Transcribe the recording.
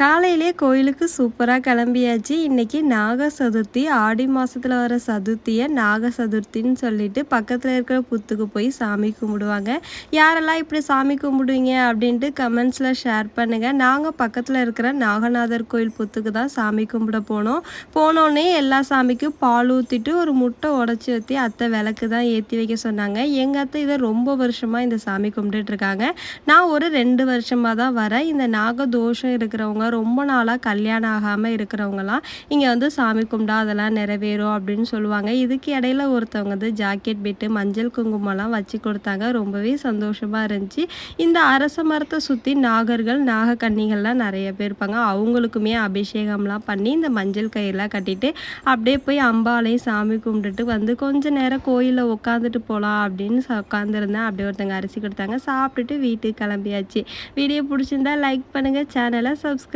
காலையிலே கோயிலுக்கு சூப்பராக கிளம்பியாச்சு. இன்றைக்கி நாக சதுர்த்தி ஆடி மாதத்தில் வர சதுர்த்தியை நாக சதுர்த்தின்னு சொல்லிட்டு பக்கத்தில் இருக்கிற புத்துக்கு போய் சாமி கும்பிடுவாங்க. யாரெல்லாம் இப்படி சாமி கும்பிடுவீங்க அப்படின்ட்டு கமெண்ட்ஸில் ஷேர் பண்ணுங்கள் நாங்கள் பக்கத்தில் இருக்கிற நாகநாதர் கோயில் புத்துக்கு தான் சாமி கும்பிட போனோம். போனோடனே எல்லா சாமிக்கும் பால் ஊற்றிட்டு ஒரு முட்டை உடச்சி ஊற்றி அத்தை விளக்கு தான் ஏற்றி வைக்க சொன்னாங்க. எங்கள் அத்தை இதை ரொம்ப வருஷமாக இந்த சாமி கும்பிட்டுட்ருக்காங்க நான் ஒரு ரெண்டு வருஷமாக தான் வரேன். இந்த நாக தோஷம் இருக்கிறவங்க ரொம்ப நாளாக கல்யாணம் ஆகாமல் இருக்கிறவங்கலாம் இங்கே வந்து சாமி கும்பிட்டா அதெல்லாம் நிறைவேறும் அப்படின்னு சொல்லுவாங்க. இதுக்கு இடையில ஒருத்தவங்க வந்து ஜாக்கெட் பிட்டு மஞ்சள் குங்குமம்லாம் வச்சு கொடுத்தாங்க. ரொம்பவே சந்தோஷமாக இருந்துச்சு. இந்த அரச மரத்தை சுற்றி நாகர்கள் நாகக்கன்னிகள்லாம் நிறைய பேர் இருப்பாங்க. அவங்களுக்குமே அபிஷேகம்லாம் பண்ணி இந்த மஞ்சள் கயிறுலாம் கட்டிட்டு அப்படியே போய் அம்பாலையும் சாமி கும்பிட்டுட்டு வந்து கொஞ்ச நேரம் கோயிலில் உட்காந்துட்டு போகலாம் அப்படின்னு உட்காந்துருந்தேன் அப்படியே ஒருத்தங்க அரிசி கொடுத்தாங்க. சாப்பிட்டுட்டு வீட்டுக்கு கிளம்பியாச்சு. வீடியோ பிடிச்சிருந்தா லைக் பண்ணுங்கள் சேனலை சப்ஸ்கிரைப்